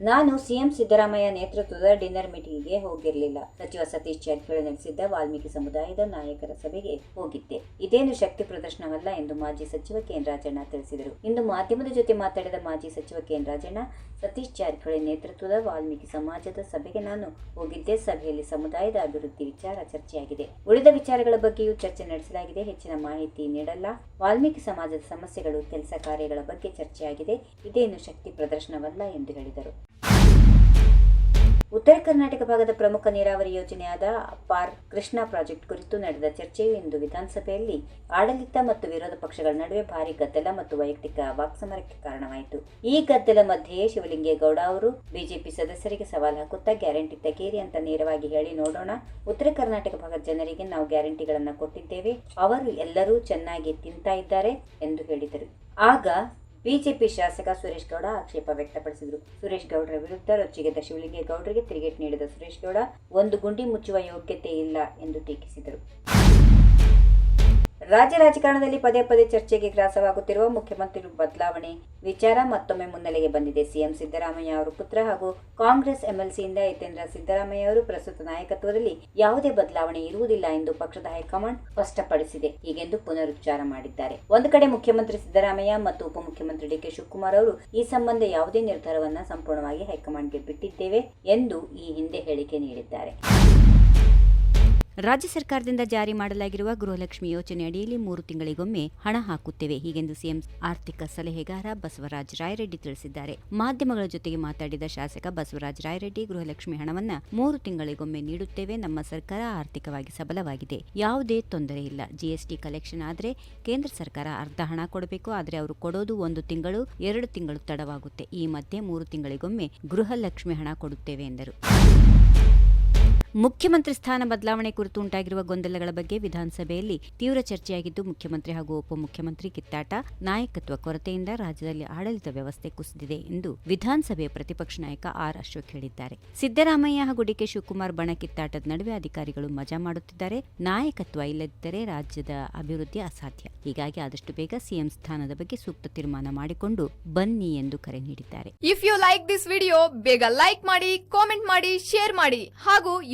ನಾನು ಸಿಎಂ ಸಿದ್ದರಾಮಯ್ಯ ನೇತೃತ್ವದ ಡಿನ್ನರ್ ಮೀಟಿಂಗ್ಗೆ ಹೋಗಿರಲಿಲ್ಲ. ಸಚಿವ ಸತೀಶ್ ಜಾರಕಿಹೊಳಿ ನಡೆಸಿದ್ದ ವಾಲ್ಮೀಕಿ ಸಮುದಾಯದ ನಾಯಕರ ಸಭೆಗೆ ಹೋಗಿದ್ದೆ. ಇದೇನು ಶಕ್ತಿ ಪ್ರದರ್ಶನವಲ್ಲ ಎಂದು ಮಾಜಿ ಸಚಿವ ಕೆ ರಾಜಣ್ಣ ತಿಳಿಸಿದರು. ಇಂದು ಮಾಧ್ಯಮದ ಜೊತೆ ಮಾತಾಡಿದ ಮಾಜಿ ಸಚಿವ ಕೆ ರಾಜಣ್ಣ, ಸತೀಶ್ ಜಾರಕಿಹೊಳಿ ನೇತೃತ್ವದ ವಾಲ್ಮೀಕಿ ಸಮಾಜದ ಸಭೆಗೆ ನಾನು ಹೋಗಿದ್ದೆ. ಸಭೆಯಲ್ಲಿ ಸಮುದಾಯದ ಅಭಿವೃದ್ಧಿ ವಿಚಾರ ಚರ್ಚೆಯಾಗಿದೆ. ಉಳಿದ ವಿಚಾರಗಳ ಬಗ್ಗೆಯೂ ಚರ್ಚೆ ನಡೆಸಲಾಗಿದೆ. ಹೆಚ್ಚಿನ ಮಾಹಿತಿ ನೀಡಲ್ಲ. ವಾಲ್ಮೀಕಿ ಸಮಾಜದ ಸಮಸ್ಯೆಗಳು, ಕೆಲಸ ಕಾರ್ಯಗಳ ಬಗ್ಗೆ ಚರ್ಚೆಯಾಗಿದೆ. ಇದೇನು ಶಕ್ತಿ ಪ್ರದರ್ಶನವಲ್ಲ ಎಂದು ಹೇಳಿದರು. ಉತ್ತರ ಕರ್ನಾಟಕ ಭಾಗದ ಪ್ರಮುಖ ನೀರಾವರಿ ಯೋಜನೆಯಾದ ಪಾರ್ ಕೃಷ್ಣ ಪ್ರಾಜೆಕ್ಟ್ ಕುರಿತು ನಡೆದ ಚರ್ಚೆಯು ಇಂದು ವಿಧಾನಸಭೆಯಲ್ಲಿ ಆಡಳಿತ ಮತ್ತು ವಿರೋಧ ಪಕ್ಷಗಳ ನಡುವೆ ಭಾರಿ ಗದ್ದಲ ಮತ್ತು ವೈಯಕ್ತಿಕ ವಾಕ್ಸಮರಕ್ಕೆ ಕಾರಣವಾಯಿತು. ಈ ಗದ್ದಲ ಮಧ್ಯೆಯೇ ಶಿವಲಿಂಗೇಗೌಡ ಅವರು ಬಿಜೆಪಿ ಸದಸ್ಯರಿಗೆ ಸವಾಲು ಹಾಕುತ್ತಾ ಗ್ಯಾರಂಟಿ ತೆಗೀರಿ ಅಂತ ನೇರವಾಗಿ ಹೇಳಿ, ನೋಡೋಣ. ಉತ್ತರ ಕರ್ನಾಟಕ ಭಾಗದ ಜನರಿಗೆ ನಾವು ಗ್ಯಾರಂಟಿಗಳನ್ನು ಕೊಟ್ಟಿದ್ದೇವೆ. ಅವರು ಎಲ್ಲರೂ ಚೆನ್ನಾಗಿ ತಿಂತಾ ಇದ್ದಾರೆ ಎಂದು ಹೇಳಿದರು. ಆಗ ಬಿಜೆಪಿ ಶಾಸಕ ಸುರೇಶ್ ಗೌಡ ಆಕ್ಷೇಪ ವ್ಯಕ್ತಪಡಿಸಿದರು. ಸುರೇಶ್ ಗೌಡರ ವಿರುದ್ಧ ರೊಚ್ಚಿಗೆದ್ದ ಶಿವಲಿಂಗೇಗೌಡರಿಗೆ ತಿರುಗೇಟ್ ನೀಡಿದ ಸುರೇಶ್ ಗೌಡ, ಒಂದು ಗುಂಡಿ ಮುಚ್ಚುವ ಯೋಗ್ಯತೆ ಇಲ್ಲ ಎಂದು ಟೀಕಿಸಿದರು. ರಾಜ್ಯ ರಾಜಕಾರಣದಲ್ಲಿ ಪದೇ ಪದೇ ಚರ್ಚೆಗೆ ಗ್ರಾಸವಾಗುತ್ತಿರುವ ಮುಖ್ಯಮಂತ್ರಿ ಬದಲಾವಣೆ ವಿಚಾರ ಮತ್ತೊಮ್ಮೆ ಮುನ್ನೆಲೆಗೆ ಬಂದಿದೆ. ಸಿಎಂ ಸಿದ್ದರಾಮಯ್ಯ ಅವರ ಪುತ್ರ ಹಾಗೂ ಕಾಂಗ್ರೆಸ್ ಎಂಎಲ್ಸಿಯಿಂದ ಯತೇಂದ್ರ ಸಿದ್ದರಾಮಯ್ಯ ಅವರು ಪ್ರಸ್ತುತ ನಾಯಕತ್ವದಲ್ಲಿ ಯಾವುದೇ ಬದಲಾವಣೆ ಇರುವುದಿಲ್ಲ ಎಂದು ಪಕ್ಷದ ಹೈಕಮಾಂಡ್ ಸ್ಪಷ್ಟಪಡಿಸಿದೆ. ಹೀಗೆಂದು ಪುನರುಚ್ಚಾರ ಮಾಡಿದ್ದಾರೆ. ಒಂದು ಕಡೆ ಮುಖ್ಯಮಂತ್ರಿ ಸಿದ್ದರಾಮಯ್ಯ ಮತ್ತು ಉಪಮುಖ್ಯಮಂತ್ರಿ ಡಿಕೆ ಶಿವಕುಮಾರ್ ಅವರು ಈ ಸಂಬಂಧ ಯಾವುದೇ ನಿರ್ಧಾರವನ್ನ ಸಂಪೂರ್ಣವಾಗಿ ಹೈಕಮಾಂಡ್ಗೆ ಬಿಟ್ಟಿದ್ದೇವೆ ಎಂದು ಈ ಹಿಂದೆ ಹೇಳಿಕೆ ನೀಡಿದ್ದಾರೆ. ರಾಜ್ಯ ಸರ್ಕಾರದಿಂದ ಜಾರಿ ಮಾಡಲಾಗಿರುವ ಗೃಹಲಕ್ಷ್ಮಿ ಯೋಜನೆಯಡಿಯಲ್ಲಿ ಮೂರು ತಿಂಗಳಿಗೊಮ್ಮೆ ಹಣ ಹಾಕುತ್ತೇವೆ, ಹೀಗೆಂದು ಸಿಎಂ ಆರ್ಥಿಕ ಸಲಹೆಗಾರ ಬಸವರಾಜ ರಾಯರೆಡ್ಡಿ ತಿಳಿಸಿದ್ದಾರೆ. ಮಾಧ್ಯಮಗಳ ಜೊತೆಗೆ ಮಾತಾಡಿದ ಶಾಸಕ ಬಸವರಾಜ ರಾಯರೆಡ್ಡಿ, ಗೃಹಲಕ್ಷ್ಮಿ ಹಣವನ್ನ ಮೂರು ತಿಂಗಳಿಗೊಮ್ಮೆ ನೀಡುತ್ತೇವೆ, ನಮ್ಮ ಸರ್ಕಾರ ಆರ್ಥಿಕವಾಗಿ ಸಬಲವಾಗಿದೆ, ಯಾವುದೇ ತೊಂದರೆ ಇಲ್ಲ. ಜಿಎಸ್ಟಿ ಕಲೆಕ್ಷನ್ ಆದರೆ ಕೇಂದ್ರ ಸರ್ಕಾರ ಅರ್ಧ ಹಣ ಕೊಡಬೇಕು, ಆದರೆ ಅವರು ಕೊಡೋದು ಒಂದು ತಿಂಗಳು, ಎರಡು ತಿಂಗಳು ತಡವಾಗುತ್ತೆ. ಈ ಮಧ್ಯೆ ಮೂರು ತಿಂಗಳಿಗೊಮ್ಮೆ ಗೃಹಲಕ್ಷ್ಮಿ ಹಣ ಕೊಡುತ್ತೇವೆ ಎಂದರು. ಮುಖ್ಯಮಂತ್ರಿ ಸ್ಥಾನ ಬದಲಾವಣೆ ಕುರಿತು ಉಂಟಾಗಿರುವ ಗೊಂದಲಗಳ ಬಗ್ಗೆ ವಿಧಾನಸಭೆಯಲ್ಲಿ ತೀವ್ರ ಚರ್ಚೆಯಾಗಿದ್ದು ಮುಖ್ಯಮಂತ್ರಿ ಹಾಗೂ ಉಪಮುಖ್ಯಮಂತ್ರಿ ಕಿತ್ತಾಟ, ನಾಯಕತ್ವ ಕೊರತೆಯಿಂದ ರಾಜ್ಯದಲ್ಲಿ ಆಡಳಿತ ವ್ಯವಸ್ಥೆ ಕುಸಿದಿದೆ ಎಂದು ವಿಧಾನಸಭೆಯ ಪ್ರತಿಪಕ್ಷ ನಾಯಕ ಆರ್ ಅಶೋಕ್ ಹೇಳಿದ್ದಾರೆ. ಸಿದ್ದರಾಮಯ್ಯ ಹಾಗೂ ಡಿಕೆ ಶಿವಕುಮಾರ್ ಬಣ ಕಿತ್ತಾಟದ ನಡುವೆ ಅಧಿಕಾರಿಗಳು ಮಜಾ ಮಾಡುತ್ತಿದ್ದಾರೆ. ನಾಯಕತ್ವ ಇಲ್ಲದಿದ್ದರೆ ರಾಜ್ಯದ ಅಭಿವೃದ್ಧಿ ಅಸಾಧ್ಯ. ಹೀಗಾಗಿ ಆದಷ್ಟು ಬೇಗ ಸಿಎಂ ಸ್ಥಾನದ ಬಗ್ಗೆ ಸೂಕ್ತ ತೀರ್ಮಾನ ಮಾಡಿಕೊಂಡು ಬನ್ನಿ ಎಂದು ಕರೆ ನೀಡಿದ್ದಾರೆ. If you like this video ಬೇಗ ಲೈಕ್ ಮಾಡಿ ಕಾಮೆಂಟ್ ಮಾಡಿ ಶೇರ್ ಮಾಡಿ ಹಾಗೂ